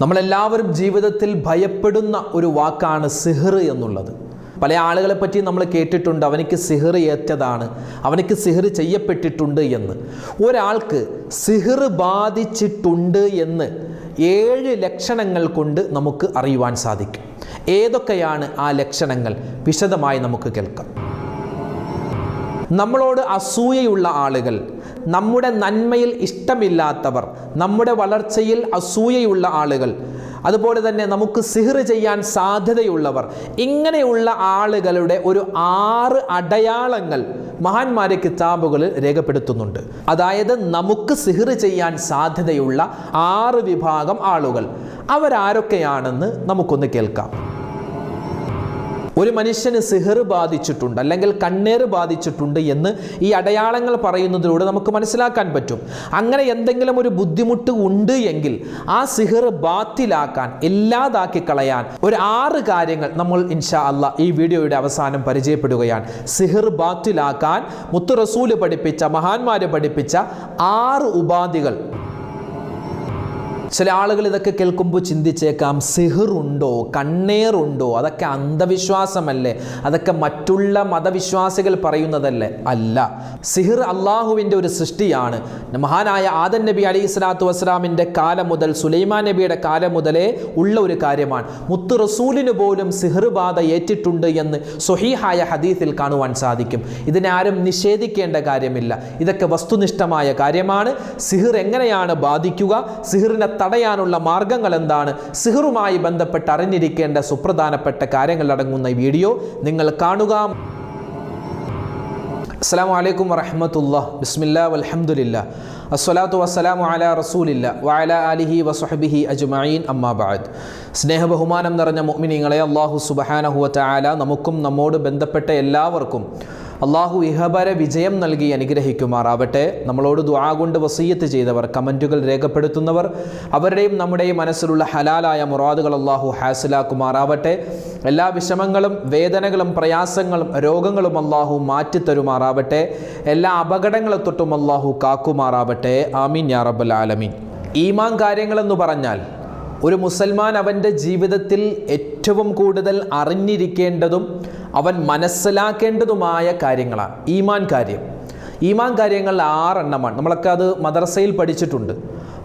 നമ്മളെല്ലാവരും ജീവിതത്തിൽ ഭയപ്പെടുന്ന ഒരു വാക്കാണ് സിഹർ എന്നുള്ളത്. പല ആളുകളെ പറ്റി നമ്മൾ കേട്ടിട്ടുണ്ട് അവനിക്ക് സിഹർ ഏറ്റതാണ് അവനിക്ക് സിഹർ ചെയ്യപ്പെട്ടിട്ടുണ്ട് എന്ന്. ഒരാൾക്ക് സിഹർ ബാധിച്ചിട്ടുണ്ട് എന്ന് ഏഴ് ലക്ഷണങ്ങൾ കൊണ്ട് നമുക്ക് അറിയുവാൻ സാധിക്കും. ഏതൊക്കെയാണ് ആ ലക്ഷണങ്ങൾ? വിശദമായി നമുക്ക് കേൾക്കാം. നമ്മളോട് അസൂയയുള്ള ആളുകൾ നമ്മുടെ നന്മയിൽ ഇഷ്ടമില്ലാത്തവർ നമ്മുടെ വളർച്ചയിൽ അസൂയയുള്ള ആളുകൾ അതുപോലെ തന്നെ നമുക്ക് സിഹർ ചെയ്യാൻ സാധ്യതയുള്ളവർ ഇങ്ങനെയുള്ള ആളുകളുടെ ഒരു ആറ് അടയാളങ്ങൾ മഹാന്മാരെ കിതാബുകളിൽ രേഖപ്പെടുത്തുന്നുണ്ട്. അതായത് നമുക്ക് സിഹർ ചെയ്യാൻ സാധ്യതയുള്ള ആറ് വിഭാഗം ആളുകൾ. അവരാരൊക്കെയാണെന്ന് നമുക്കൊന്ന് കേൾക്കാം. ഒരു മനുഷ്യന് സിഹർ ബാധിച്ചിട്ടുണ്ട് അല്ലെങ്കിൽ കണ്ണേറ് ബാധിച്ചിട്ടുണ്ട് എന്ന് ഈ അടയാളങ്ങൾ പറയുന്നതിലൂടെ നമുക്ക് മനസ്സിലാക്കാൻ പറ്റും. അങ്ങനെ എന്തെങ്കിലും ഒരു ബുദ്ധിമുട്ട് ഉണ്ട് എങ്കിൽ ആ സിഹർ ബാത്തിലാക്കാൻ ഇല്ലാതാക്കി കളയാൻ ഒരു ആറ് കാര്യങ്ങൾ നമ്മൾ ഇൻഷാ അല്ല ഈ വീഡിയോയുടെ അവസാനം പരിചയപ്പെടുകയാണ്. സിഹർ ബാത്തിലാക്കാൻ മുത്തു റസൂൽ പഠിപ്പിച്ച മഹാന്മാരെ പഠിപ്പിച്ച ആറ് ഉപാധികൾ ചില ആളുകൾ ഇതൊക്കെ കേൾക്കുമ്പോൾ ചിന്തിച്ചേക്കാം സിഹിറുണ്ടോ? കണ്ണേറുണ്ടോ? അതൊക്കെ അന്ധവിശ്വാസമല്ലേ? അതൊക്കെ മറ്റുള്ള മതവിശ്വാസികൾ പറയുന്നതല്ലേ? അല്ല. സിഹിർ അള്ളാഹുവിന്റെ ഒരു സൃഷ്ടിയാണ്. മഹാനായ ആദൻ നബി അലി സ്വലാത്തു വസ്സലാമിന്റെ കാലം മുതൽ സുലൈമാൻ നബിയുടെ കാലം മുതലേ ഉള്ള ഒരു കാര്യമാണ്. മുത്ത് റസൂലിന് പോലും സിഹർ ബാധ ഏറ്റിട്ടുണ്ട് എന്ന് സ്വഹീഹായ ഹദീസിൽ കാണുവാൻ സാധിക്കും. ഇതിനെ ആരും നിഷേധിക്കേണ്ട കാര്യമില്ല. ഇതൊക്കെ വസ്തുനിഷ്ഠമായ കാര്യമാണ്. സിഹിർ എങ്ങനെയാണ് ബാധിക്കുക? സിഹിറിനെ തടയാനുള്ള മാർഗങ്ങൾ എന്താണ് സിഹറുമായി ബന്ധപ്പെട്ട് അറിഞ്ഞിരിക്കേണ്ട സുപ്രധാനപ്പെട്ട കാര്യങ്ങൾ അടങ്ങുന്ന വീഡിയോ നിങ്ങൾ കാണുക. അസ്സാം വലൈക്കും വറഹമത്തുള്ള ബിസ്മില്ല വലഹമുല്ല അസ്വലാത്തു വസ്സലാമു അല റസൂലില്ല. വഅല അലിഹി വസുഹബിഹി അജ്മഈൻ. അമ്മാബാദ് സ്നേഹ ബഹുമാനം നിറഞ്ഞ മുഅ്മിനീങ്ങളെ അള്ളാഹു സുബഹാനഹുവ ചായാല നമുക്കും നമ്മോട് ബന്ധപ്പെട്ട എല്ലാവർക്കും അള്ളാഹു ഇഹബര വിജയം നൽകി അനുഗ്രഹിക്കുമാറാവട്ടെ. നമ്മളോട് ദുആ കൊണ്ട് വസീയത്ത് ചെയ്തവർ കമന്റുകൾ രേഖപ്പെടുത്തുന്നവർ അവരുടെയും നമ്മുടെയും മനസ്സിലുള്ള ഹലാലായ മുറാദുകൾ അള്ളാഹു ഹാസിലാക്കുമാറാവട്ടെ. എല്ലാ വിഷമങ്ങളും വേദനകളും പ്രയാസങ്ങളും രോഗങ്ങളും അള്ളാഹു മാറ്റിത്തരുമാറാവട്ടെ. എല്ലാ അപകടങ്ങളെ തൊട്ടും അള്ളാഹു കാക്കുമാറാവട്ടെ. ആമീൻ യാ റബ്ബൽ ആലമീൻ. ഈമാൻ കാര്യങ്ങളെന്ന് പറഞ്ഞാൽ ഒരു മുസൽമാൻ അവന്റെ ജീവിതത്തിൽ ഏറ്റവും കൂടുതൽ അറിഞ്ഞിരിക്കേണ്ടതും അവൻ മനസ്സിലാക്കേണ്ടതുമായ കാര്യങ്ങളാണ്. ഈമാൻ കാര്യം. ഈമാൻ കാര്യങ്ങൾ ആറെണ്ണമാണ്. നമ്മളൊക്കെ അത് മദ്രസയിൽ പഠിച്ചിട്ടുണ്ട്.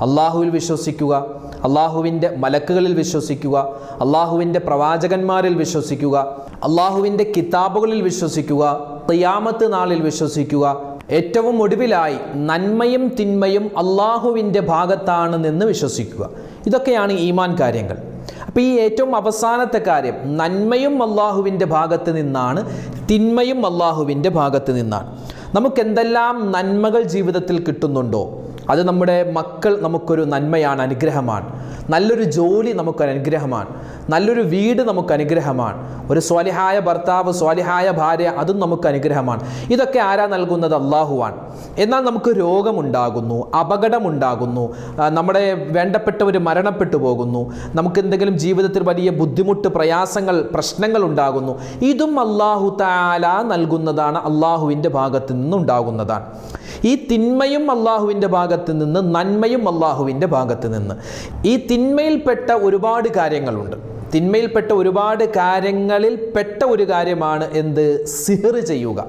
അള്ളാഹുവിൽ വിശ്വസിക്കുക അള്ളാഹുവിന്റെ മലക്കുകളിൽ വിശ്വസിക്കുക അള്ളാഹുവിന്റെ പ്രവാചകന്മാരിൽ വിശ്വസിക്കുക അള്ളാഹുവിന്റെ കിതാബുകളിൽ വിശ്വസിക്കുക ഖിയാമത്ത് നാളിൽ വിശ്വസിക്കുക. ഏറ്റവും ഒടുവിലായി നന്മയും തിന്മയും അള്ളാഹുവിന്റെ ഭാഗത്താണ് നിന്ന് വിശ്വസിക്കുക. ഇതൊക്കെയാണ് ഈമാൻ കാര്യങ്ങൾ. അപ്പോൾ ഈ ഏറ്റവും അവസാനത്തെ കാര്യം നന്മയും അള്ളാഹുവിന്റെ ഭാഗത്ത് നിന്നാണ് തിന്മയും അള്ളാഹുവിന്റെ ഭാഗത്ത് നിന്നാണ്. നമുക്ക് എന്തെല്ലാം നന്മകൾ ജീവിതത്തിൽ കിട്ടുന്നുണ്ടോ? അത് നമ്മുടെ മക്കൾ നമുക്കൊരു നന്മയാണ് അനുഗ്രഹമാണ്. നല്ലൊരു ജോലി നമുക്കൊരു അനുഗ്രഹമാണ്. നല്ലൊരു വീട് നമുക്ക് അനുഗ്രഹമാണ്. ഒരു സ്വാലിഹായ ഭർത്താവ് സ്വാലിഹായ ഭാര്യ അതും നമുക്ക് അനുഗ്രഹമാണ്. ഇതൊക്കെ ആരാ നൽകുന്നത്? അള്ളാഹുവാണ് എന്നാൽ നമുക്ക് രോഗമുണ്ടാകുന്നു അപകടമുണ്ടാകുന്നു നമ്മുടെ വേണ്ടപ്പെട്ടവർ മരണപ്പെട്ടു പോകുന്നു നമുക്ക് എന്തെങ്കിലും ജീവിതത്തിൽ വലിയ ബുദ്ധിമുട്ട് പ്രയാസങ്ങൾ പ്രശ്നങ്ങൾ ഉണ്ടാകുന്നു. ഇതും അള്ളാഹു താല നൽകുന്നതാണ് അള്ളാഹുവിന്റെ ഭാഗത്ത് നിന്നുണ്ടാകുന്നതാണ്. ഈ തിന്മയും അള്ളാഹുവിന്റെ ഭാഗത്ത് നിന്ന് നന്മയും അള്ളാഹുവിന്റെ ഭാഗത്ത് നിന്ന് ഈ തിന്മയിൽപ്പെട്ട ഒരുപാട് കാര്യങ്ങളുണ്ട്. തിന്മയിൽപ്പെട്ട ഒരുപാട് കാര്യങ്ങളിൽ പെട്ട ഒരു കാര്യമാണ് എന്ത്? സിഹർ ചെയ്യുക.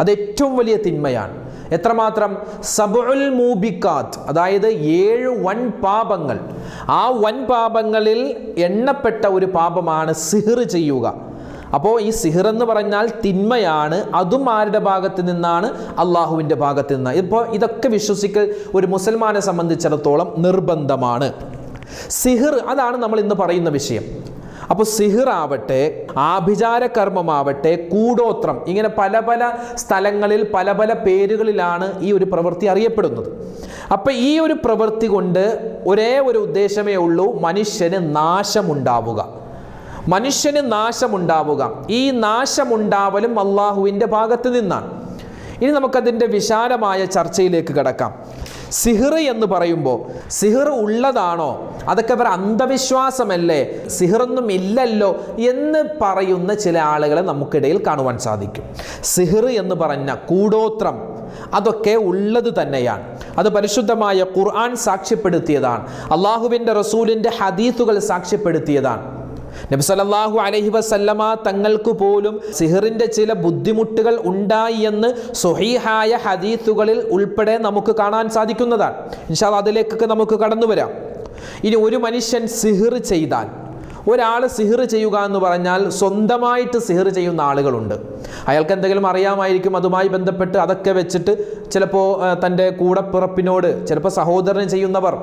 അത് ഏറ്റവും വലിയ തിന്മയാണ്. എത്രമാത്രം? സബുൽ മൂബിക്കാത്ത് അതായത് ഏഴ് വൻ പാപങ്ങൾ. ആ വൻ പാപങ്ങളിൽ എണ്ണപ്പെട്ട ഒരു പാപമാണ് സിഹർ ചെയ്യുക. അപ്പോൾ ഈ സിഹർ എന്ന് പറഞ്ഞാൽ തിന്മയാണ്. അതും ആരുടെ ഭാഗത്ത് നിന്നാണ്? അള്ളാഹുവിന്റെ ഭാഗത്ത് നിന്ന്. ഇപ്പോൾ ഇതൊക്കെ വിശ്വസിക്കൽ ഒരു മുസൽമാനെ സംബന്ധിച്ചിടത്തോളം നിർബന്ധമാണ്. സിഹിർ അതാണ് നമ്മൾ ഇന്ന് പറയുന്ന വിഷയം. അപ്പോൾ സിഹിർ ആവട്ടെ ആഭിചാര കർമ്മമാവട്ടെ കൂടോത്രം ഇങ്ങനെ പല പല സ്ഥലങ്ങളിൽ പല പല പേരുകളിലാണ് ഈ ഒരു പ്രവൃത്തി അറിയപ്പെടുന്നത്. അപ്പം ഈ ഒരു പ്രവൃത്തി കൊണ്ട് ഒരേ ഒരു ഉദ്ദേശമേ ഉള്ളൂ മനുഷ്യന് നാശമുണ്ടാവുക. മനുഷ്യന് നാശമുണ്ടാവുക. ഈ നാശമുണ്ടാവലും അള്ളാഹുവിന്റെ ഭാഗത്ത് നിന്നാണ്. ഇനി നമുക്കതിന്റെ വിശാലമായ ചർച്ചയിലേക്ക് കിടക്കാം. സിഹിർ എന്ന് പറയുമ്പോൾ സിഹിർ ഉള്ളതാണോ? അതൊക്കെ ഇവർ അന്ധവിശ്വാസമല്ലേ? സിഹിറൊന്നും ഇല്ലല്ലോ എന്ന് പറയുന്ന ചില ആളുകളെ നമുക്കിടയിൽ കാണുവാൻ സാധിക്കും. സിഹിർ എന്ന് പറഞ്ഞ കൂടോത്രം അതൊക്കെ ഉള്ളത് തന്നെയാണ്. അത് പരിശുദ്ധമായ ഖുർആൻ സാക്ഷ്യപ്പെടുത്തിയതാണ്. അള്ളാഹുവിന്റെ റസൂലിന്റെ ഹദീസുകൾ സാക്ഷ്യപ്പെടുത്തിയതാണ്. നബി സല്ലല്ലാഹു അലൈഹി വസല്ലമ തങ്ങൾക്ക് പോലും സിഹറിന്റെ ചില ബുദ്ധിമുട്ടുകൾ ഉണ്ടായി എന്ന് സ്വഹീഹായ ഹദീസുകളിൽ ഉൾപ്പെടെ നമുക്ക് കാണാൻ സാധിക്കുന്നതാണ്. ഇൻഷാ അതിലേക്കൊക്കെ നമുക്ക് കടന്നു വരാം ഇനി ഒരു മനുഷ്യൻ സിഹിർ ചെയ്താൽ ഒരാൾ സിഹിർ ചെയ്യുക എന്ന് പറഞ്ഞാൽ സ്വന്തമായിട്ട് സിഹിർ ചെയ്യുന്ന ആളുകളുണ്ട്. അയാൾക്ക് എന്തെങ്കിലും അറിയാമായിരിക്കും അതുമായി ബന്ധപ്പെട്ട് അതൊക്കെ വെച്ചിട്ട് ചിലപ്പോൾ തന്റെ കൂടപ്പിറപ്പിനോട് ചിലപ്പോൾ സഹോദരന് ചെയ്യുന്നവർ.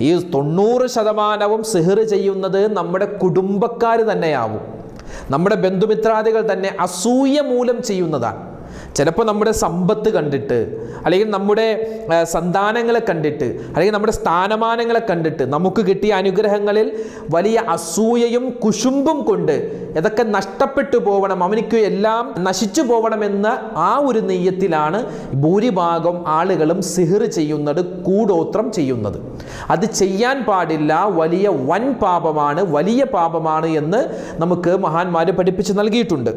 ഈ തൊണ്ണൂറ് ശതമാനവും സിഹിർ ചെയ്യുന്നത് നമ്മുടെ കുടുംബക്കാർ തന്നെയാവും. നമ്മുടെ ബന്ധുമിത്രാദികൾ തന്നെ അസൂയ മൂലം ചെയ്യുന്നതാണ്. ചിലപ്പോൾ നമ്മുടെ സമ്പത്ത് കണ്ടിട്ട് അല്ലെങ്കിൽ നമ്മുടെ സന്താനങ്ങളെ കണ്ടിട്ട് അല്ലെങ്കിൽ നമ്മുടെ സ്ഥാനമാനങ്ങളെ കണ്ടിട്ട് നമുക്ക് കിട്ടിയ അനുഗ്രഹങ്ങളിൽ വലിയ അസൂയയും കുശുമ്പും കൊണ്ട് ഇതൊക്കെ നഷ്ടപ്പെട്ടു പോകണം അവനിക്ക് എല്ലാം നശിച്ചു പോകണമെന്ന ആ ഒരു നെയ്യത്തിലാണ് ഭൂരിഭാഗം ആളുകളും സിഹിർ ചെയ്യുന്നത് കൂടോത്രം ചെയ്യുന്നത്. അത് ചെയ്യാൻ പാടില്ല വലിയ വൻ പാപമാണ് വലിയ പാപമാണ് എന്ന് നമുക്ക് മഹാന്മാർ പഠിപ്പിച്ച് നൽകിയിട്ടുണ്ട്.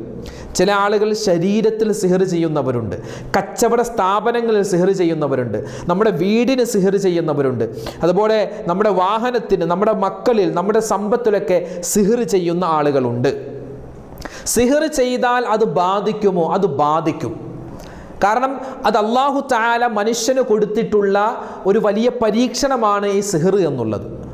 ചില ആളുകൾ ശരീരത്തിൽ സിഹർ ചെയ്യുന്നവരുണ്ട്. കച്ചവട സ്ഥാപനങ്ങളിൽ സിഹർ ചെയ്യുന്നവരുണ്ട്. നമ്മുടെ വീടിന് സിഹർ ചെയ്യുന്നവരുണ്ട്. അതുപോലെ നമ്മുടെ വാഹനത്തിന് നമ്മുടെ മക്കളിൽ നമ്മുടെ സമ്പത്തിലൊക്കെ സിഹർ ചെയ്യുന്ന ആളുകളുണ്ട്. സിഹർ ചെയ്താൽ അത് ബാധിക്കുമോ? അത് ബാധിക്കും. കാരണം അത് അള്ളാഹു താല മനുഷ്യന് കൊടുത്തിട്ടുള്ള ഒരു വലിയ പരീക്ഷണമാണ് ഈ സിഹർ എന്നുള്ളത്.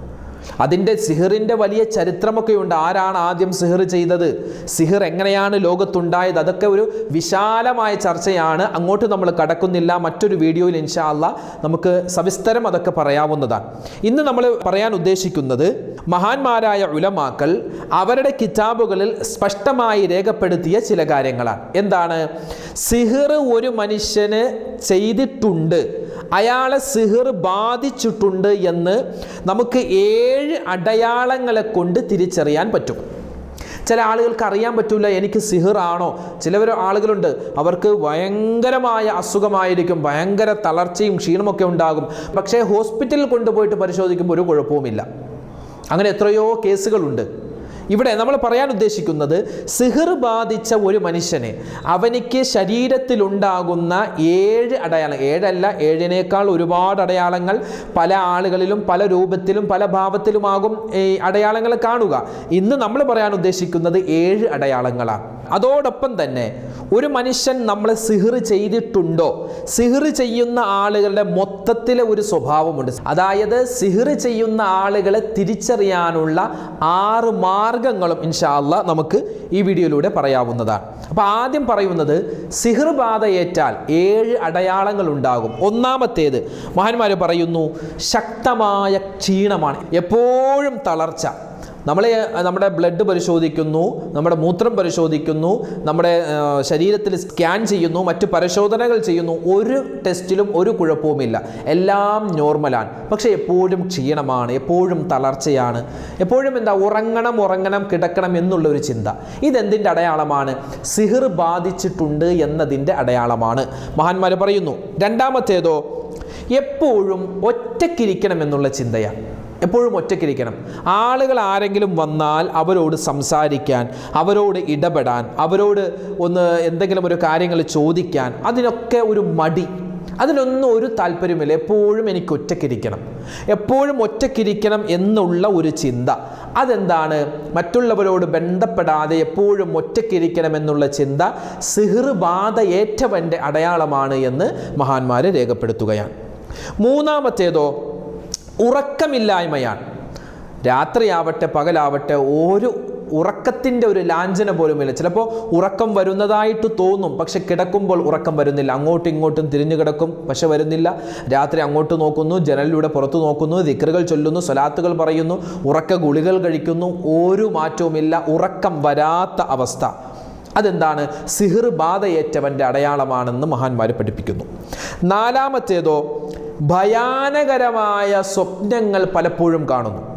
അതിന്റെ സിഹറിന്റെ വലിയ ചരിത്രമൊക്കെ ഉണ്ട്. ആരാണ് ആദ്യം സിഹർ ചെയ്തത്? സിഹർ എങ്ങനെയാണ് ലോകത്തുണ്ടായത്? അതൊക്കെ ഒരു വിശാലമായ ചർച്ചയാണ്. അങ്ങോട്ട് നമ്മൾ കടക്കുന്നില്ല. മറ്റൊരു വീഡിയോയിൽ ഇൻഷാ അല്ല നമുക്ക് സവിസ്തരം അതൊക്കെ പറയാവുന്നതാണ്. ഇന്ന് നമ്മൾ പറയാൻ ഉദ്ദേശിക്കുന്നത് മഹാന്മാരായ ഉലമാക്കൾ അവരുടെ കിതാബുകളിൽ സ്പഷ്ടമായി രേഖപ്പെടുത്തിയ ചില കാര്യങ്ങളാണ്. എന്താണ്? സിഹർ ഒരു മനുഷ്യന് ചെയ്തിട്ടുണ്ട്. അയാളെ സിഹിർ ബാധിച്ചിട്ടുണ്ട് എന്ന് നമുക്ക് ഏഴ് അടയാളങ്ങളെ കൊണ്ട് തിരിച്ചറിയാൻ പറ്റും. ചില ആളുകൾക്ക് അറിയാൻ പറ്റില്ല എനിക്ക് സിഹിറാണോ ചില ആളുകളുണ്ട് അവർക്ക് ഭയങ്കരമായ അസുഖമായിരിക്കും ഭയങ്കര തളർച്ചയും ക്ഷീണമൊക്കെ ഉണ്ടാകും. പക്ഷേ ഹോസ്പിറ്റലിൽ കൊണ്ടുപോയിട്ട് പരിശോധിക്കുമ്പോൾ ഒരു കുഴപ്പവുമില്ല. അങ്ങനെ എത്രയോ കേസുകളുണ്ട്. ഇവിടെ നമ്മൾ പറയാൻ ഉദ്ദേശിക്കുന്നത് സിഹർ ബാധിച്ച ഒരു മനുഷ്യനെ അവനിക്ക് ശരീരത്തിലുണ്ടാകുന്ന ഏഴ് അടയാളം ഏഴല്ല ഏഴിനേക്കാൾ ഒരുപാട് അടയാളങ്ങൾ പല ആളുകളിലും പല രൂപത്തിലും പല ഭാവത്തിലുമാകും ഈ അടയാളങ്ങൾ കാണുക. ഇന്ന് നമ്മൾ പറയാൻ ഉദ്ദേശിക്കുന്നത് ഏഴ് അടയാളങ്ങളാണ്. അതോടൊപ്പം തന്നെ ഒരു മനുഷ്യൻ നമ്മളെ സിഹിർ ചെയ്തിട്ടുണ്ടോ? സിഹിർ ചെയ്യുന്ന ആളുകളുടെ മൊത്തത്തിലെ ഒരു സ്വഭാവമുണ്ട്. അതായത് സിഹിർ ചെയ്യുന്ന ആളുകളെ തിരിച്ചറിയാനുള്ള ആറ് മാർഗങ്ങളും ഇൻഷാല്ല നമുക്ക് ഈ വീഡിയോയിലൂടെ പറയാവുന്നതാണ്. അപ്പോൾ ആദ്യം പറയുന്നത് സിഹിർ ബാധയേറ്റാൽ ഏഴ് അടയാളങ്ങൾ ഉണ്ടാകും. ഒന്നാമത്തേത് മഹാന്മാർ പറയുന്നു ശക്തമായ ക്ഷീണമാണ്. എപ്പോഴും തളർച്ച. നമ്മൾ നമ്മുടെ ബ്ലഡ് പരിശോധിക്കുന്നു നമ്മുടെ മൂത്രം പരിശോധിക്കുന്നു നമ്മുടെ ശരീരത്തിൽ സ്കാൻ ചെയ്യുന്നു മറ്റു പരിശോധനകൾ ചെയ്യുന്നു. ഒരു ടെസ്റ്റിലും ഒരു കുഴപ്പവുമില്ല. എല്ലാം നോർമലാണ് പക്ഷേ എപ്പോഴും ക്ഷീണമാണ് എപ്പോഴും തളർച്ചയാണ്. എപ്പോഴും എന്താ ഉറങ്ങണം ഉറങ്ങണം കിടക്കണം എന്നുള്ള ഒരു ചിന്ത. ഇതെന്തിന്റെ അടയാളമാണ്? സിഹിർ ബാധിച്ചിട്ടുണ്ട് എന്നതിന്റെ അടയാളമാണ്. മഹാന്മാർ പറയുന്നു രണ്ടാമത്തേതോ എപ്പോഴും ഒറ്റക്കിരിക്കണം എന്നുള്ള ചിന്തയാണ്. എപ്പോഴും ഒറ്റയ്ക്കിരിക്കണം. ആളുകൾ ആരെങ്കിലും വന്നാൽ അവരോട് സംസാരിക്കാൻ അവരോട് ഇടപെടാൻ അവരോട് ഒന്ന് എന്തെങ്കിലും ഒരു കാര്യങ്ങൾ ചോദിക്കാൻ അതിനൊക്കെ ഒരു മടി. അതിനൊന്നും ഒരു താല്പര്യമില്ല എപ്പോഴും എനിക്ക് ഒറ്റക്കിരിക്കണം എപ്പോഴും ഒറ്റക്കിരിക്കണം എന്നുള്ള ഒരു ചിന്ത. അതെന്താണ്? മറ്റുള്ളവരോട് ബന്ധപ്പെടാതെ എപ്പോഴും ഒറ്റക്കിരിക്കണം എന്നുള്ള ചിന്ത സിഹിർ ഏറ്റവന്റെ അടയാളമാണ് എന്ന് മഹാന്മാരെ രേഖപ്പെടുത്തുകയാണ്. മൂന്നാമത്തേതോ ഉറക്കമില്ലായ്മയാണ്. രാത്രിയാവട്ടെ പകലാവട്ടെ ഒരു ഉറക്കത്തിന്റെ ഒരു ലാഞ്ചന പോലുമില്ല. ചിലപ്പോൾ ഉറക്കം വരുന്നതായിട്ട് തോന്നും പക്ഷെ കിടക്കുമ്പോൾ ഉറക്കം വരുന്നില്ല. അങ്ങോട്ടും ഇങ്ങോട്ടും തിരിഞ്ഞു കിടക്കും പക്ഷെ വരുന്നില്ല. രാത്രി അങ്ങോട്ട് നോക്കുന്നു ജനലിലൂടെ പുറത്തു നോക്കുന്നു ദിക്കറുകൾ ചൊല്ലുന്നു സ്വലാത്തുകൾ പറയുന്നു ഉറക്ക ഗുളികൾ കഴിക്കുന്നു ഒരു മാറ്റവുമില്ല ഉറക്കം വരാത്ത അവസ്ഥ. അതെന്താണ്? സിഹിർ ബാധയേറ്റവന്റെ അടയാളമാണെന്ന് മഹാന്മാർ പഠിപ്പിക്കുന്നു. നാലാമത്തേതോ ഭയാനകരമായ സ്വപ്നങ്ങൾ പലപ്പോഴും കാണുന്നു.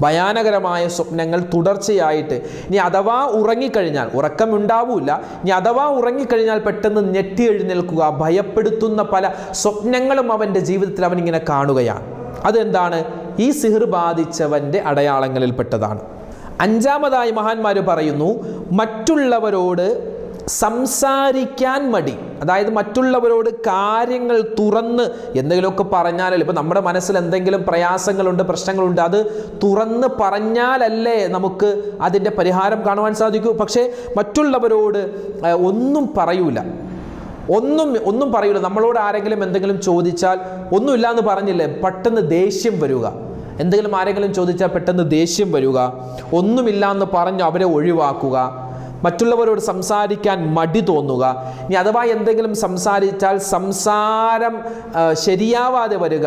ഭയാനകരമായ സ്വപ്നങ്ങൾ തുടർച്ചയായിട്ട് ഇനി അഥവാ ഉറങ്ങിക്കഴിഞ്ഞാൽ ഉറക്കം ഉണ്ടാവൂല ഇനി അഥവാ ഉറങ്ങിക്കഴിഞ്ഞാൽ പെട്ടെന്ന് ഞെട്ടി എഴുന്നേൽക്കുക ഭയപ്പെടുത്തുന്ന പല സ്വപ്നങ്ങളും അവന്റെ ജീവിതത്തിൽ അവനിങ്ങനെ കാണുകയാണ്. അതെന്താണ്? ഈ സിഹിർ ബാധിച്ചവന്റെ അടയാളങ്ങളിൽപ്പെട്ടതാണ്. അഞ്ചാമതായി മഹാന്മാർ പറയുന്നു മറ്റുള്ളവരോട് സംസാരിക്കാൻ മടി. അതായത് മറ്റുള്ളവരോട് കാര്യങ്ങൾ തുറന്ന് എന്തെങ്കിലുമൊക്കെ പറഞ്ഞാലല്ലേ ഇപ്പം നമ്മുടെ മനസ്സിൽ എന്തെങ്കിലും പ്രയാസങ്ങളുണ്ട് പ്രശ്നങ്ങളുണ്ട് അത് തുറന്ന് പറഞ്ഞാലല്ലേ നമുക്ക് അതിന്റെ പരിഹാരം കാണുവാൻ സാധിക്കൂ. പക്ഷേ മറ്റുള്ളവരോട് ഒന്നും പറയൂല. ഒന്നും ഒന്നും പറയൂല. നമ്മളോട് ആരെങ്കിലും എന്തെങ്കിലും ചോദിച്ചാൽ ഒന്നുമില്ല എന്ന് പറഞ്ഞില്ലേ പെട്ടെന്ന് ദേഷ്യം വരിക. എന്തെങ്കിലും ആരെങ്കിലും ചോദിച്ചാൽ പെട്ടെന്ന് ദേഷ്യം വരിക. ഒന്നുമില്ല എന്ന് പറഞ്ഞു അവരെ ഒഴിവാക്കുക. മറ്റുള്ളവരോട് സംസാരിക്കാൻ മടി തോന്നുക. ഇനി അഥവാ എന്തെങ്കിലും സംസാരിച്ചാൽ സംസാരം ശരിയാവാതെ വരിക.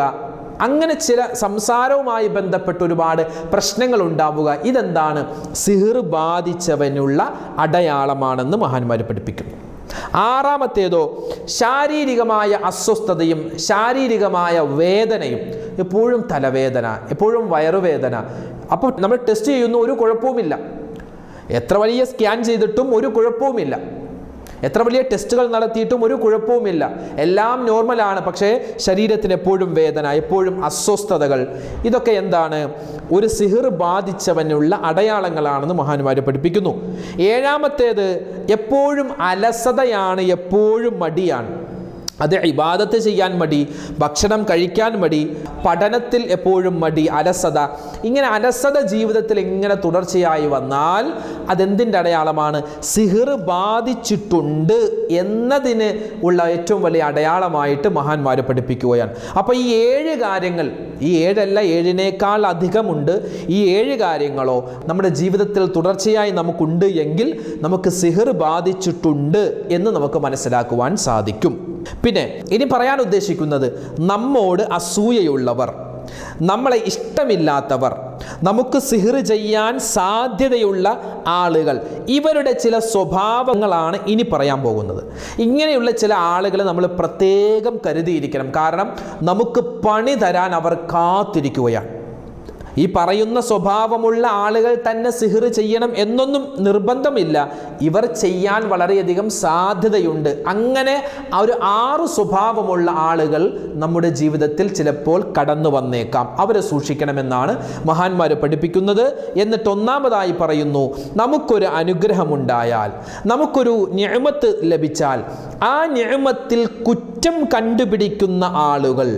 അങ്ങനെ ചില സംസാരവുമായി ബന്ധപ്പെട്ട് ഒരുപാട് പ്രശ്നങ്ങൾ ഉണ്ടാവുക. ഇതെന്താണ്? സിഹിർ ബാധിച്ചവനുള്ള അടയാളമാണെന്ന് മഹാന്മാർ പഠിപ്പിക്കുന്നു. ആറാമത്തേതോ ശാരീരികമായ അസ്വസ്ഥതയും ശാരീരികമായ വേദനയും. എപ്പോഴും തലവേദന എപ്പോഴും വയറുവേദന. അപ്പോൾ നമ്മൾ ടെസ്റ്റ് ചെയ്യുന്നു ഒരു കുഴപ്പവുമില്ല. എത്ര വലിയ സ്കാൻ ചെയ്തിട്ടും ഒരു കുഴപ്പവുമില്ല. എത്ര വലിയ ടെസ്റ്റുകൾ നടത്തിയിട്ടും ഒരു കുഴപ്പവുമില്ല. എല്ലാം നോർമലാണ് പക്ഷേ ശരീരത്തിന് എപ്പോഴും വേദന എപ്പോഴും അസ്വസ്ഥതകൾ ഇതൊക്കെ എന്താണ്? ഒരു സിഹിർ ബാധിച്ചവനുള്ള അടയാളങ്ങളാണെന്ന് മഹാന്മാർ പഠിപ്പിക്കുന്നു. ഏഴാമത്തേത് എപ്പോഴും അലസതയാണ് എപ്പോഴും മടിയാണ്. അത് ഇബാദത്ത് ചെയ്യാൻ മടി ഭക്ഷണം കഴിക്കാൻ മടി പഠനത്തിൽ എപ്പോഴും മടി അലസത. ഇങ്ങനെ അലസത ജീവിതത്തിൽ ഇങ്ങനെ തുടർച്ചയായി വന്നാൽ അതെന്തിന്റെ അടയാളമാണ്? സിഹിർ ബാധിച്ചിട്ടുണ്ട് എന്നതിന് ഉള്ള ഏറ്റവും വലിയ അടയാളമായിട്ട് മഹാന്മാർ പഠിപ്പിക്കുകയാണ്. അപ്പോൾ ഈ ഏഴ് കാര്യങ്ങൾ ഈ ഏഴല്ല ഏഴിനേക്കാൾ അധികമുണ്ട്. ഈ ഏഴ് കാര്യങ്ങളോ നമ്മുടെ ജീവിതത്തിൽ തുടർച്ചയായി നമുക്കുണ്ട് എങ്കിൽ നമുക്ക് സിഹിർ ബാധിച്ചിട്ടുണ്ട് എന്ന് നമുക്ക് മനസ്സിലാക്കുവാൻ സാധിക്കും. പിന്നെ ഇനി പറയാൻ ഉദ്ദേശിക്കുന്നത് നമ്മോട് അസൂയയുള്ളവർ നമ്മളെ ഇഷ്ടമില്ലാത്തവർ നമുക്ക് സിഹിർ ചെയ്യാൻ സാധ്യതയുള്ള ആളുകൾ. ഇവരുടെ ചില സ്വഭാവങ്ങളാണ് ഇനി പറയാൻ പോകുന്നത്. ഇങ്ങനെയുള്ള ചില ആളുകളെ നമ്മൾ പ്രത്യേകം കരുതിയിരിക്കണം. കാരണം നമുക്ക് പണി തരാൻ അവർ കാത്തിരിക്കുകയാണ്. ഈ പറയുന്ന സ്വഭാവമുള്ള ആളുകൾ തന്നെ സിഹിർ ചെയ്യണം എന്നൊന്നും നിർബന്ധമില്ല. ഇവർ ചെയ്യാൻ വളരെയധികം സാധ്യതയുണ്ട്. അങ്ങനെ ഒരു ആറ് സ്വഭാവമുള്ള ആളുകൾ നമ്മുടെ ജീവിതത്തിൽ ചിലപ്പോൾ കടന്നു വന്നേക്കാം. അവരെ സൂക്ഷിക്കണമെന്നാണ് മഹാന്മാർ പഠിപ്പിക്കുന്നത്. എന്നിട്ട് ഒന്നാമതായി പറയുന്നു നമുക്കൊരു അനുഗ്രഹമുണ്ടായാൽ നമുക്കൊരു ഞെമത്ത് ലഭിച്ചാൽ ആ ഞെമത്തിൽ കുറ്റം കണ്ടുപിടിക്കുന്ന ആളുകൾ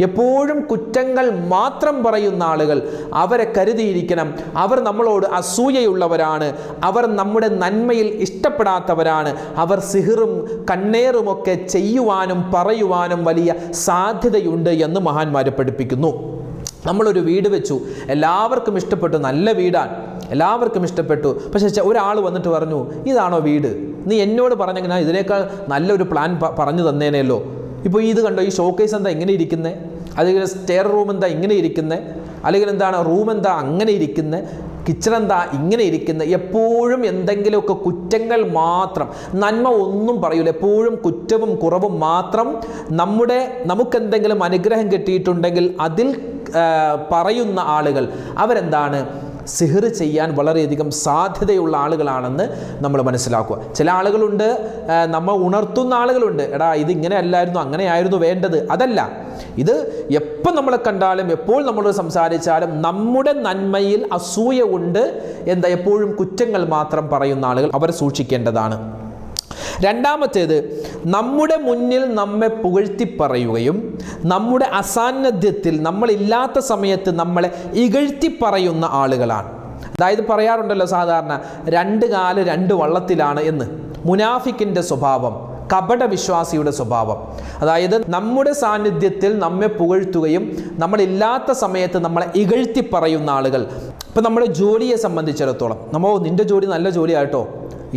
എപ്പോഴും കുറ്റങ്ങൾ മാത്രം പറയുന്ന ആളുകൾ അവരെ കരുതിയിരിക്കണം. അവർ നമ്മളോട് അസൂയയുള്ളവരാണ്. അവർ നമ്മുടെ നന്മയിൽ ഇഷ്ടപ്പെടാത്തവരാണ്. അവർ സിഹിറും കണ്ണേറുമൊക്കെ ചെയ്യുവാനും പറയുവാനും വലിയ സാധ്യതയുണ്ട് എന്ന് മഹാന്മാരെ പഠിപ്പിക്കുന്നു. നമ്മളൊരു വീട് വെച്ചു. എല്ലാവർക്കും ഇഷ്ടപ്പെട്ടു. നല്ല വീടാണ്. എല്ലാവർക്കും ഇഷ്ടപ്പെട്ടു. പക്ഷേ ഒരാൾ വന്നിട്ട് പറഞ്ഞു ഇതാണോ വീട്? നീ എന്നോട് പറഞ്ഞെങ്കിൽ ഞാൻ ഇതിനേക്കാൾ നല്ലൊരു പ്ലാൻ പറഞ്ഞു തന്നേനല്ലോ. ഇപ്പോൾ ഇത് കണ്ടോ? ഈ ഷോക്കേസ് എന്താ ഇങ്ങനെ ഇരിക്കുന്നത് അതിൽ സ്റ്റെയർ റൂം എന്താ ഇങ്ങനെ ഇരിക്കുന്നത് അല്ലെങ്കിൽ എന്താണ് റൂം എന്താ അങ്ങനെ ഇരിക്കുന്ന കിച്ചൺ എന്താ ഇങ്ങനെ ഇരിക്കുന്നത് എപ്പോഴും എന്തെങ്കിലുമൊക്കെ കുറ്റങ്ങൾ മാത്രം നന്മ ഒന്നും പറയൂല എപ്പോഴും കുറ്റവും കുറവും മാത്രം നമ്മുടെ നമുക്കെന്തെങ്കിലും അനുഗ്രഹം കിട്ടിയിട്ടുണ്ടെങ്കിൽ അതിൽ പറയുന്ന ആളുകൾ അവരെന്താണ് സിഹിർ ചെയ്യാൻ വളരെയധികം സാധ്യതയുള്ള ആളുകളാണെന്ന് നമ്മൾ മനസ്സിലാക്കുക. ചില ആളുകളുണ്ട് നമ്മൾ ഉണർത്തുന്ന ആളുകളുണ്ട് എടാ ഇത് ഇങ്ങനെ അല്ലായിരുന്നു അങ്ങനെയായിരുന്നു വേണ്ടത് അതല്ല. ഇത് എപ്പോൾ നമ്മളെ കണ്ടാലും എപ്പോൾ നമ്മളോട് സംസാരിച്ചാലും നമ്മുടെ നന്മയിൽ അസൂയ ഉണ്ട് എന്താ എപ്പോഴും കുറ്റങ്ങൾ മാത്രം പറയുന്ന ആളുകൾ അവർ സൂക്ഷിക്കേണ്ടതാണ്. രണ്ടാമത്തേത് നമ്മുടെ മുന്നിൽ നമ്മെ പുകഴ്ത്തി പറയുകയും നമ്മുടെ അസാന്നിധ്യത്തിൽ നമ്മളില്ലാത്ത സമയത്ത് നമ്മളെ ഇകഴ്ത്തി പറയുന്ന ആളുകളാണ്. അതായത് പറയാറുണ്ടല്ലോ സാധാരണ രണ്ട് കാൽ രണ്ട് വള്ളത്തിലാണ് എന്ന്. മുനാഫിക്കിന്റെ സ്വഭാവം. കപട വിശ്വാസിയുടെ സ്വഭാവം. അതായത് നമ്മുടെ സാന്നിധ്യത്തിൽ നമ്മെ പുകഴ്ത്തുകയും നമ്മളില്ലാത്ത സമയത്ത് നമ്മളെ ഇകഴ്ത്തി പറയുന്ന ആളുകൾ. ഇപ്പം നമ്മുടെ ജോലിയെ സംബന്ധിച്ചിടത്തോളം നമ്മോ നിന്റെ ജോലി നല്ല ജോലിയാട്ടോ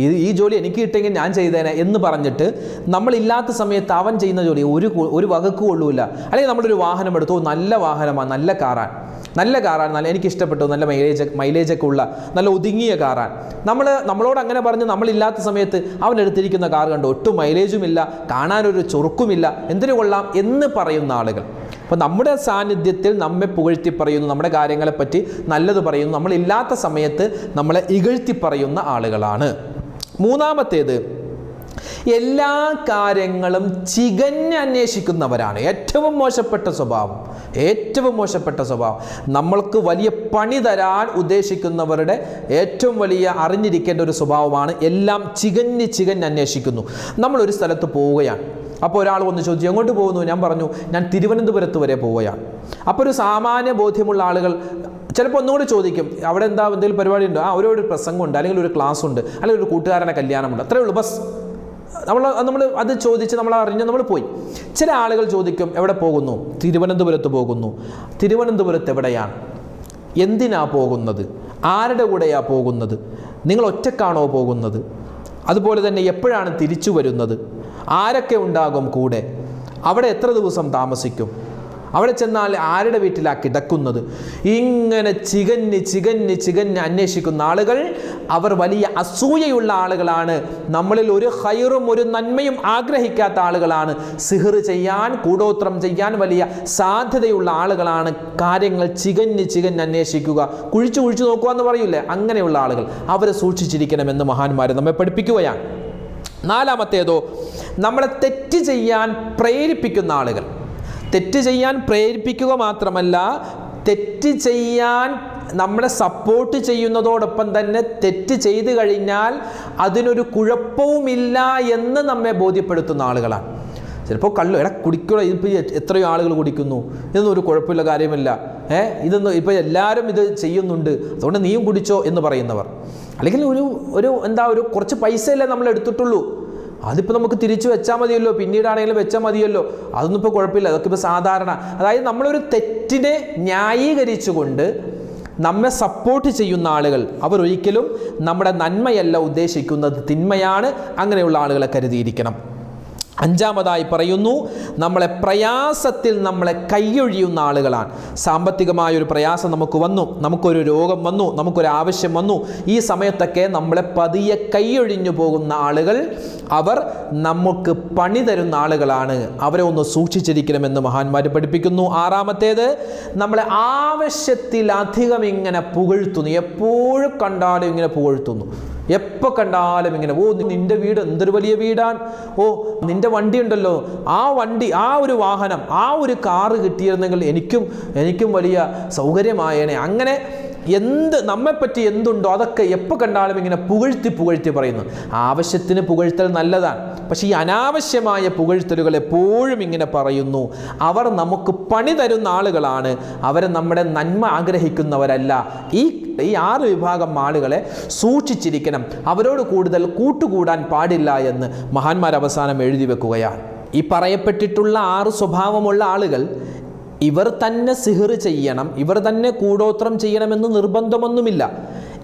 ഇത് ഈ ജോലി എനിക്ക് കിട്ടിയെങ്കിൽ ഞാൻ ചെയ്തേനെ എന്ന് പറഞ്ഞിട്ട് നമ്മളില്ലാത്ത സമയത്ത് അവൻ ചെയ്യുന്ന ജോലി ഒരു ഒരു വകക്ക് കൊള്ളൂല അല്ലെങ്കിൽ നമ്മളൊരു വാഹനം എടുത്തു നല്ല വാഹനമാണ് നല്ല കാറാണ് നല്ല കാറാണ് നല്ല എനിക്കിഷ്ടപ്പെട്ടു നല്ല മൈലേജ് മൈലേജൊക്കെ ഉള്ള നല്ല ഒതുങ്ങിയ കാറാണ്. നമ്മൾ നമ്മളോട് അങ്ങനെ പറഞ്ഞ് നമ്മളില്ലാത്ത സമയത്ത് അവൻ എടുത്തിരിക്കുന്ന കാർ കണ്ടു ഒട്ടും മൈലേജുമില്ല കാണാനൊരു ചൊറുക്കുമില്ല എന്തിനു കൊള്ളാം എന്ന് പറയുന്ന ആളുകൾ. അപ്പോൾ നമ്മുടെ സാന്നിധ്യത്തിൽ നമ്മെ പുകഴ്ത്തി പറയുന്നു നമ്മുടെ കാര്യങ്ങളെപ്പറ്റി നല്ലത് പറയുന്നു നമ്മളില്ലാത്ത സമയത്ത് നമ്മളെ ഇകഴ്ത്തി പറയുന്ന ആളുകളാണ്. മൂന്നാമത്തേത് എല്ലാ കാര്യങ്ങളും ചികഞ്ഞ് അന്വേഷിക്കുന്നവരാണ്. ഏറ്റവും മോശപ്പെട്ട സ്വഭാവം ഏറ്റവും മോശപ്പെട്ട സ്വഭാവം. നമ്മൾക്ക് വലിയ പണി തരാൻ ഉദ്ദേശിക്കുന്നവരുടെ ഏറ്റവും വലിയ അറിഞ്ഞിരിക്കേണ്ട ഒരു സ്വഭാവമാണ് എല്ലാം ചികഞ്ഞ് ചികഞ്ഞ് അന്വേഷിക്കുന്നു. നമ്മളൊരു സ്ഥലത്ത് പോവുകയാണ്. അപ്പോൾ ഒരാൾ വന്ന് ചോദിച്ചു എങ്ങോട്ട് പോകുന്നു? ഞാൻ പറഞ്ഞു ഞാൻ തിരുവനന്തപുരത്ത് വരെ പോവുകയാണ്. അപ്പോൾ ഒരു സാമാന്യ ബോധ്യമുള്ള ആളുകൾ ചിലപ്പോൾ ഒന്നുകൂടി ചോദിക്കും അവിടെ എന്താ എന്തെങ്കിലും പരിപാടി ഉണ്ടോ? ആ ഒരു പ്രസംഗമുണ്ട് അല്ലെങ്കിൽ ഒരു ക്ലാസ് ഉണ്ട് അല്ലെങ്കിൽ ഒരു കൂട്ടുകാരനെ കല്യാണമുണ്ട്. അത്രേ ഉള്ളൂ ബസ്. നമ്മൾ നമ്മൾ അത് ചോദിച്ച് നമ്മൾ അറിഞ്ഞ് നമ്മൾ പോയി. ചില ആളുകൾ ചോദിക്കും എവിടെ പോകുന്നു? തിരുവനന്തപുരത്ത് പോകുന്നു. തിരുവനന്തപുരത്ത് എവിടെയാണ്? എന്തിനാ പോകുന്നത്? ആരുടെ കൂടെയാ പോകുന്നത്? നിങ്ങൾ ഒറ്റക്കാണോ പോകുന്നത്? അതുപോലെ തന്നെ എപ്പോഴാണ് തിരിച്ചു വരുന്നത്? ആരൊക്കെ ഉണ്ടാകും കൂടെ? അവിടെ എത്ര ദിവസം താമസിക്കും? അവിടെ ചെന്നാൽ ആരുടെ വീട്ടിലാണ് കിടക്കുന്നത്? ഇങ്ങനെ ചികഞ്ഞ് ചികഞ്ഞ് ചികഞ്ഞ് അന്വേഷിക്കുന്ന ആളുകൾ അവർ വലിയ അസൂയയുള്ള ആളുകളാണ്. നമ്മളിൽ ഒരു ഹൈറും ഒരു നന്മയും ആഗ്രഹിക്കാത്ത ആളുകളാണ്. സിഹർ ചെയ്യാൻ കൂടോത്രം ചെയ്യാൻ വലിയ സാധ്യതയുള്ള ആളുകളാണ്. കാര്യങ്ങൾ ചികഞ്ഞ് ചികഞ്ഞ് അന്വേഷിക്കുക. കുഴിച്ചു കുഴിച്ചു നോക്കുക എന്ന് പറയില്ലേ അങ്ങനെയുള്ള ആളുകൾ. അവരെ സൂക്ഷിച്ചിരിക്കണമെന്ന് മഹാന്മാർ നമ്മെ പഠിപ്പിക്കുകയാണ്. നാലാമത്തേതോ നമ്മളെ തെറ്റ് ചെയ്യാൻ പ്രേരിപ്പിക്കുന്ന ആളുകൾ. തെറ്റ് ചെയ്യാൻ പ്രേരിപ്പിക്കുക മാത്രമല്ല തെറ്റ് ചെയ്യാൻ നമ്മളെ സപ്പോർട്ട് ചെയ്യുന്നതോടൊപ്പം തന്നെ തെറ്റ് ചെയ്ത് കഴിഞ്ഞാൽ അതിനൊരു കുഴപ്പവുമില്ല എന്ന് നമ്മെ ബോധ്യപ്പെടുത്തുന്ന ആളുകളാണ്. ചിലപ്പോൾ കള്ളു എടാ കുടിക്കുക ഇതിപ്പോൾ എത്രയോ ആളുകൾ കുടിക്കുന്നു. ഇതൊന്നും ഒരു കുഴപ്പമില്ല കാര്യമില്ല. ഏ? ഇതൊന്നും ഇപ്പോൾ എല്ലാവരും ഇത് ചെയ്യുന്നുണ്ട്. അതുകൊണ്ട് നീയും കുടിച്ചോ എന്ന് പറയുന്നവർ. അല്ലെങ്കിൽ ഒരു ഒരു എന്താ ഒരു കുറച്ച് പൈസയല്ലേ നമ്മൾ എടുത്തിട്ടുള്ളൂ. അതിപ്പോൾ നമുക്ക് തിരിച്ചു വെച്ചാൽ മതിയല്ലോ പിന്നീടാണെങ്കിലും വെച്ചാൽ മതിയല്ലോ. അതൊന്നും ഇപ്പോൾ കുഴപ്പമില്ല അതൊക്കെ ഇപ്പോൾ സാധാരണ. അതായത് നമ്മളൊരു തെറ്റിനെ ന്യായീകരിച്ചുകൊണ്ട് നമ്മെ സപ്പോർട്ട് ചെയ്യുന്ന ആളുകൾ അവർ ഒരിക്കലും നമ്മുടെ നന്മയല്ല ഉദ്ദേശിക്കുന്നത് തിന്മയാണ് അങ്ങനെയുള്ള ആളുകളെ കരുതിയിരിക്കണം. അഞ്ചാമതായി പറയുന്നു നമ്മളെ പ്രയാസത്തിൽ നമ്മളെ കൈയൊഴിയുന്ന ആളുകളാണ്. സാമ്പത്തികമായ ഒരു പ്രയാസം നമുക്ക് വന്നു നമുക്കൊരു രോഗം വന്നു നമുക്കൊരു ആവശ്യം വന്നു. ഈ സമയത്തൊക്കെ നമ്മളെ പതിയെ കൈയൊഴിഞ്ഞു പോകുന്ന ആളുകൾ അവർ നമുക്ക് പണി തരുന്ന ആളുകളാണ്. അവരെ ഒന്ന് സൂക്ഷിച്ചിരിക്കണമെന്ന് മഹാന്മാർ പഠിപ്പിക്കുന്നു. ആറാമത്തേത് നമ്മളെ ആവശ്യത്തിലധികം ഇങ്ങനെ പുകഴ്ത്തുന്നു. എപ്പോഴും കണ്ടാലും ഇങ്ങനെ പുകഴ്ത്തുന്നു. എപ്പോൾ കണ്ടാലും ഇങ്ങനെ ഓ നിന്റെ വീട് എന്തൊരു വലിയ വീടാണ്. ഓ നിന്റെ വണ്ടി ഉണ്ടല്ലോ. ആ വണ്ടി ആ ഒരു വാഹനം ആ ഒരു കാറ് കിട്ടിയിരുന്നെങ്കിൽ എനിക്കും എനിക്കും വലിയ സൗകര്യമായേനെ. അങ്ങനെ എന്ത് നമ്മെപ്പറ്റി എന്തുണ്ടോ അതൊക്കെ എപ്പോൾ കണ്ടാലും ഇങ്ങനെ പുകഴ്ത്തി പുകഴ്ത്തി പറയുന്നു. ആവശ്യത്തിന് പുകഴ്ത്തൽ നല്ലതാണ്. പക്ഷേ ഈ അനാവശ്യമായ പുകഴ്ത്തലുകൾ എപ്പോഴും ഇങ്ങനെ പറയുന്നു. അവർ നമുക്ക് പണി തരുന്ന ആളുകളാണ്. അവരെ നമ്മുടെ നന്മ ആഗ്രഹിക്കുന്നവരല്ല. ഈ ഈ ആറ് വിഭാഗം ആളുകളെ സൂക്ഷിച്ചിരിക്കണം. അവരോട് കൂടുതൽ കൂട്ടുകൂടാൻ പാടില്ല എന്ന് മഹാന്മാർ അവസാനം എഴുതി വെക്കുകയാണ്. ഈ പറയപ്പെട്ടിട്ടുള്ള ആറ് സ്വഭാവമുള്ള ആളുകൾ ഇവർ തന്നെ സിഹിർ ചെയ്യണം ഇവർ തന്നെ കൂടോത്രം ചെയ്യണമെന്ന് നിർബന്ധമൊന്നുമില്ല.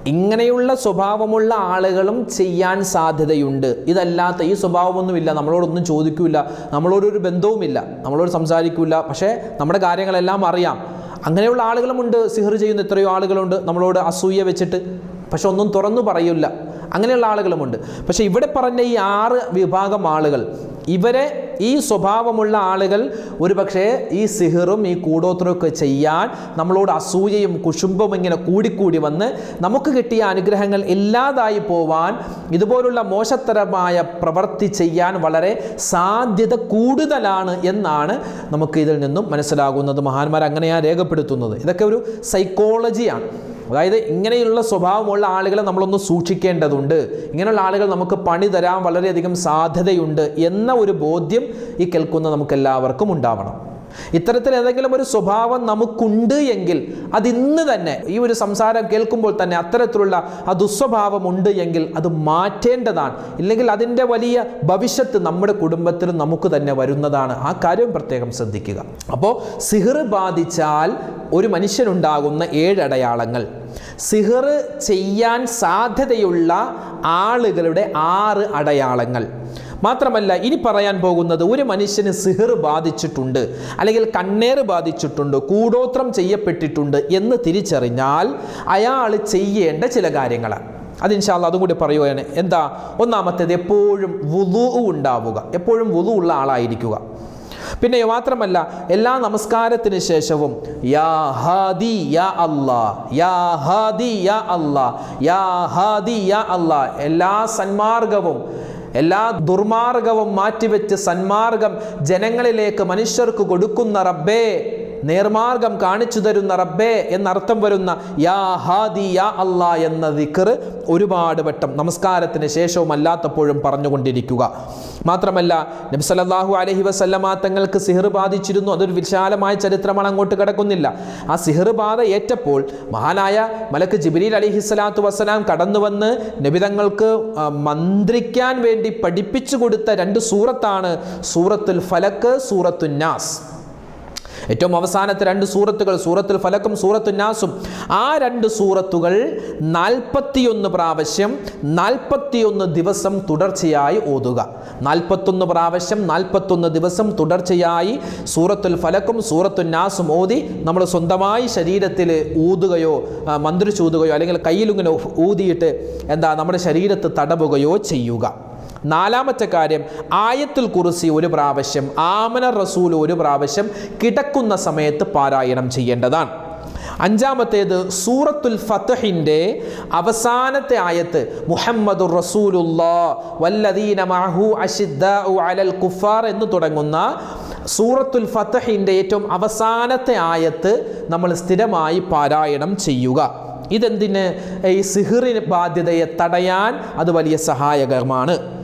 ഇങ്ങനെയുള്ള സ്വഭാവമുള്ള ആളുകളും ചെയ്യാൻ സാധ്യതയുണ്ട്. ഇതല്ലാത്ത ഈ സ്വഭാവമൊന്നുമില്ല. നമ്മളോടൊന്നും ചോദിക്കില്ല നമ്മളോടൊരു ബന്ധവുമില്ല. നമ്മളോട് സംസാരിക്കില്ല പക്ഷേ നമ്മുടെ കാര്യങ്ങളെല്ലാം അറിയാം. അങ്ങനെയുള്ള ആളുകളുമുണ്ട്. സിഹർ ചെയ്യുന്ന എത്രയോ ആളുകളുണ്ട്. നമ്മളോട് അസൂയ വെച്ചിട്ട്. പക്ഷെ ഒന്നും തുറന്നു പറയില്ല അങ്ങനെയുള്ള ആളുകളുമുണ്ട്. പക്ഷേ ഇവിടെ പറഞ്ഞ ഈ ആറ് വിഭാഗം ആളുകൾ ഇവരെ ഈ സ്വഭാവമുള്ള ആളുകൾ ഒരു പക്ഷേ ഈ സിഹിറും ഈ കൂടോത്രമൊക്കെ ചെയ്യാൻ നമ്മളോട് അസൂയയും കുശുംബവും ഇങ്ങനെ കൂടിക്കൂടി വന്ന് നമുക്ക് കിട്ടിയ അനുഗ്രഹങ്ങൾ ഇല്ലാതായി പോവാൻ ഇതുപോലുള്ള മോശത്തരമായ പ്രവൃത്തി ചെയ്യാൻ വളരെ സാധ്യത കൂടുതലാണ് എന്നാണ് നമുക്ക് ഇതിൽ നിന്നും മനസ്സിലാകുന്നത്. മഹാന്മാർ അങ്ങനെയാണ് രേഖപ്പെടുത്തുന്നത്. ഇതൊക്കെ ഒരു സൈക്കോളജിയാണ് അതായത് ഇങ്ങനെയുള്ള സ്വഭാവമുള്ള ആളുകളെ നമ്മളൊന്ന് സൂക്ഷിക്കേണ്ടതുണ്ട്. ഇങ്ങനെയുള്ള ആളുകൾ നമുക്ക് പണി തരാൻ വളരെയധികം സാധ്യതയുണ്ട് എന്ന ഒരു ബോധ്യം ഈ കേൾക്കുന്ന നമുക്കെല്ലാവർക്കും ഉണ്ടാവണം. ഇത്തരത്തിൽ ഏതെങ്കിലും ഒരു സ്വഭാവം നമുക്കുണ്ട് എങ്കിൽ അതിന്ന് തന്നെ ഈ ഒരു സംസാരം കേൾക്കുമ്പോൾ തന്നെ അത്തരത്തിലുള്ള ആ ദുസ്വഭാവം ഉണ്ട് എങ്കിൽ അത് മാറ്റേണ്ടതാണ്. ഇല്ലെങ്കിൽ അതിന്റെ വലിയ ഭവിഷ്യത്ത് നമ്മുടെ കുടുംബത്തിൽ നമുക്ക് തന്നെ വരുന്നതാണ്. ആ കാര്യം പ്രത്യേകം ശ്രദ്ധിക്കുക. അപ്പോൾ സിഹർ ബാധിച്ചാൽ ഒരു മനുഷ്യനുണ്ടാകുന്ന ഏഴടയാളങ്ങൾ. സിഹർ ചെയ്യാൻ സാധ്യതയുള്ള ആളുകളുടെ ആറ് അടയാളങ്ങൾ. മാത്രമല്ല ഇനി പറയാൻ പോകുന്നത് ഒരു മനുഷ്യന് സിഹർ ബാധിച്ചിട്ടുണ്ട് അല്ലെങ്കിൽ കണ്ണേർ ബാധിച്ചിട്ടുണ്ട് കൂടോത്രം ചെയ്യപ്പെട്ടിട്ടുണ്ട് എന്ന് തിരിച്ചറിഞ്ഞാൽ അയാൾ ചെയ്യേണ്ട ചില കാര്യങ്ങളാണ്. അത് ഇൻഷാല്ല അതും കൂടി പറയുകയാണ് എന്താ? ഒന്നാമത്തേത് എപ്പോഴും വുതു ഉണ്ടാവുക. എപ്പോഴും വുതു ഉള്ള ആളായിരിക്കുക. പിന്നെ മാത്രമല്ല എല്ലാ നമസ്കാരത്തിന് ശേഷവും യാ ഹാദി യാ അല്ലാ യാ ഹാദി യാ അല്ലാ യാ ഹാദി യാ അല്ലാ എല്ലാ സന്മാർഗവും എല്ലാ ദുർമാർഗവും മാറ്റിവെച്ച് സന്മാർഗം ജനങ്ങളിലേക്ക് മനുഷ്യർക്ക് കൊടുക്കുന്ന റബ്ബേ. നേർമാർഗം കാണിച്ചു തരുന്ന റബ്ബേ എന്നർത്ഥം വരുന്ന യാ ഹാദി യാ അല്ലാ എന്ന ദിക്കർ ഒരുപാട് വട്ടം നമസ്കാരത്തിന് ശേഷവും അല്ലാത്തപ്പോഴും പറഞ്ഞുകൊണ്ടിരിക്കുക. മാത്രമല്ല നബി സല്ലല്ലാഹു അലൈഹി വസല്ലമ തങ്ങൾക്ക് സിഹർ ബാധിച്ചിരുന്നു. അതൊരു വിശാലമായ ചരിത്രമാണ് അങ്ങോട്ട് കിടക്കുന്നില്ല. ആ സിഹർ ബാധ ഏറ്റപ്പോൾ മഹാനായ മലക്ക് ജിബ്രീൽ അലിഹി സ്വലാത്തു വസ്സലാം കടന്നു വന്ന് നബിതങ്ങൾക്ക് മന്ത്രിക്കാൻ വേണ്ടി പഠിപ്പിച്ചു കൊടുത്ത രണ്ട് സൂറത്താണ് സൂറത്തുൽ ഫലക്ക് സൂറത്തുൻ നാസ്. ഏറ്റവും അവസാനത്തെ രണ്ട് സൂറത്തുകൾ സൂറത്തുൽ ഫലക്കും സൂറത്തു നാസും. ആ രണ്ട് സൂറത്തുകൾ നാൽപ്പത്തിയൊന്ന് പ്രാവശ്യം നാൽപ്പത്തിയൊന്ന് ദിവസം തുടർച്ചയായി ഓതുക. നാൽപ്പത്തൊന്ന് പ്രാവശ്യം നാൽപ്പത്തൊന്ന് ദിവസം തുടർച്ചയായി സൂറത്തുൽ ഫലക്കും സൂറത്തു നാസും ഓതി നമ്മൾ സ്വന്തമായി ശരീരത്തിൽ ഊതുകയോ മന്ത്രിച്ചൂതുകയോ അല്ലെങ്കിൽ കയ്യിലിങ്ങനെ ഊതിയിട്ട് എന്താ നമ്മുടെ ശരീരത്ത് തടവുകയോ ചെയ്യുക. നാലാമത്തെ കാര്യം ആയത്തുൽ കുറിസി ഒരു പ്രാവശ്യം ആമന റസൂൽ ഒരു പ്രാവശ്യം കിടക്കുന്ന സമയത്ത് പാരായണം ചെയ്യേണ്ടതാണ്. അഞ്ചാമത്തേത് സൂറത്തുൽ ഫത്തഹിന്റെ അവസാനത്തെ ആയത്ത് മുഹമ്മദ് വല്ലദീന അലൽ കുഫാർ എന്ന് തുടങ്ങുന്ന സൂറത്തുൽ ഫത്തഹിന്റെ ഏറ്റവും അവസാനത്തെ ആയത്ത് നമ്മൾ സ്ഥിരമായി പാരായണം ചെയ്യുക. ഇതെന്തിന്? ഈ സിഹിറിന് ബാധ്യതയെ തടയാൻ അത് വലിയ സഹായകരമാണ്.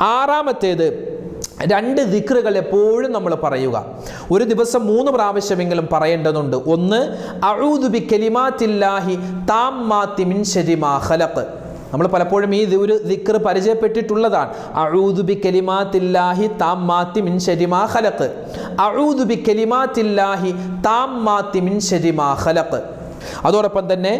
ആറാമത്തേത് രണ്ട് ദിക്റുകൾ എപ്പോഴും നമ്മൾ പറയുക. ഒരു ദിവസം മൂന്ന് പ്രാവശ്യമെങ്കിലും പറയേണ്ടതുണ്ട്. ഒന്ന് അഊദുബി കലിമാത്തില്ലാഹി താമ്മാത്തി മിൻ ശരിമാ ഖലഖ്. നമ്മൾ പലപ്പോഴും ഈ ഒരു ദിക്ർ പരിചയപ്പെട്ടിട്ടുള്ളതാണ്. അഊദുബി കലിമാത്തില്ലാഹി താം മിൻ ശരിമാ ഖലഖ്. അഊദുബി കലിമാത്തില്ലാഹി താമ്മാത്തി മിൻ ഖലഖ്. അതോടൊപ്പം തന്നെ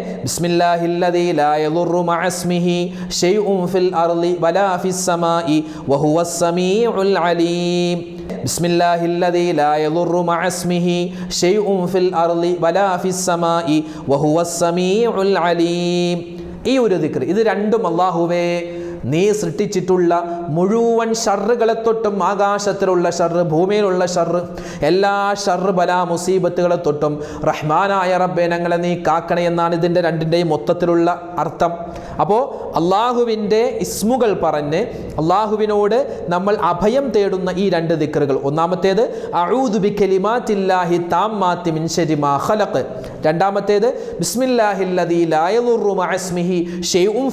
ഈ ഒരു ദിക്ർ ഇത് രണ്ടും അല്ലാഹുവേ നീ സൃഷ്ടിച്ചിട്ടുള്ള മുഴുവൻ ഷർറുകളെ തൊട്ടും ആകാശത്തിലുള്ള ഷർറ് ഭൂമിയിലുള്ള ഷർറ് എല്ലാ ഷർറ് ബലാ മുസീബത്തുകളെ തൊട്ടും റഹ്മാനായ റബ്ബെ ഞങ്ങളെ നീ കാക്കണേ എന്നാണ് ഇതിന്റെ രണ്ടിന്റെയും മൊത്തത്തിലുള്ള അർത്ഥം. അപ്പോൾ അള്ളാഹുവിന്റെ ഇസ്മുകൾ പറഞ്ഞ് അള്ളാഹുവിനോട് നമ്മൾ അഭയം തേടുന്ന ഈ രണ്ട് ദിക്കറുകൾ ഒന്നാമത്തേത് അഴൂദുബി കലിമാറ്റില്ലാഹി താമ്മാത്തി മിൻ ശരി മാ ഖലഖ് രണ്ടാമത്തേത് ബിസ്മില്ലാഹില്ലദീ ലാ യദുറു മഅസ്മിഹി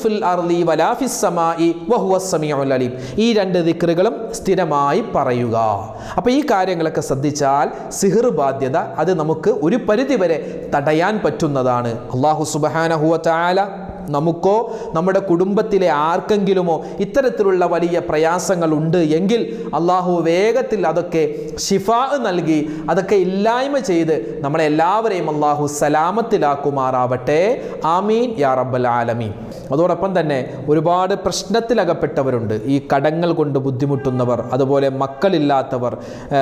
ഫിൽ വലാ ഫിസ് സമീഉൽ അലീം ഈ രണ്ട് ദിക്കറുകളും സ്ഥിരമായി പറയുക. അപ്പോൾ ഈ കാര്യങ്ങളൊക്കെ ശ്രദ്ധിച്ചാൽ സിഹിർ ബാധ്യത അത് നമുക്ക് ഒരു പരിധിവരെ തടയാൻ പറ്റുന്നതാണ്. അള്ളാഹു സുബ്ഹാനഹു വ തആല നമുക്കോ നമ്മുടെ കുടുംബത്തിലെ ആർക്കെങ്കിലുമോ ഇത്തരത്തിലുള്ള വലിയ പ്രയാസങ്ങൾ ഉണ്ട് എങ്കിൽ അള്ളാഹു വേഗത്തിൽ അതൊക്കെ ഷിഫാ നൽകി അതൊക്കെ ഇല്ലായ്മ ചെയ്ത് നമ്മളെല്ലാവരെയും അള്ളാഹു സലാമത്തിലാക്കുമാറാവട്ടെ. ആമീൻ. യാ റബ്ബൽ ആലമീൻ. അതോടൊപ്പം തന്നെ ഒരുപാട് പ്രശ്നത്തിലകപ്പെട്ടവരുണ്ട്. ഈ കടങ്ങൾ കൊണ്ട് ബുദ്ധിമുട്ടുന്നവർ അതുപോലെ മക്കളില്ലാത്തവർ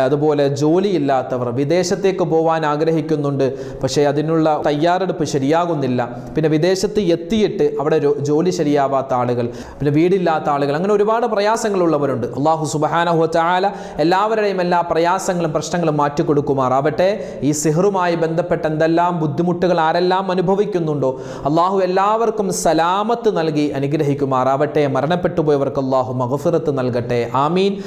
അതുപോലെ ജോലിയില്ലാത്തവർ വിദേശത്തേക്ക് പോകാൻ ആഗ്രഹിക്കുന്നുണ്ട് പക്ഷേ അതിനുള്ള തയ്യാറെടുപ്പ് ശരിയാകുന്നില്ല. പിന്നെ വിദേശത്ത് എത്തിയിട്ട് അവിടെ രോ- ജോലി ശരിയാവാത്ത ആളുകൾ പിന്നെ വീടില്ലാത്ത ആളുകൾ അങ്ങനെ ഒരുപാട് പ്രയാസങ്ങളുള്ളവരുണ്ട്. അള്ളാഹു സുബഹാനഹു ചാല എല്ലാവരുടെയും എല്ലാ പ്രയാസങ്ങളും പ്രശ്നങ്ങളും മാറ്റിക്കൊടുക്കുമാറാവട്ടെ. ഈ സിഹറുമായി ബന്ധപ്പെട്ട എന്തെല്ലാം ബുദ്ധിമുട്ടുകൾ ആരെല്ലാം അനുഭവിക്കുന്നുണ്ടോ അള്ളാഹു എല്ലാവർക്കും സലാമത്ത് നൽകി അനുഗ്രഹിക്കുമാറാവട്ടെ. മരണപ്പെട്ടുപോയവർക്ക് അള്ളാഹു മഹഫിറത്ത് നൽകട്ടെ. ആമീൻ.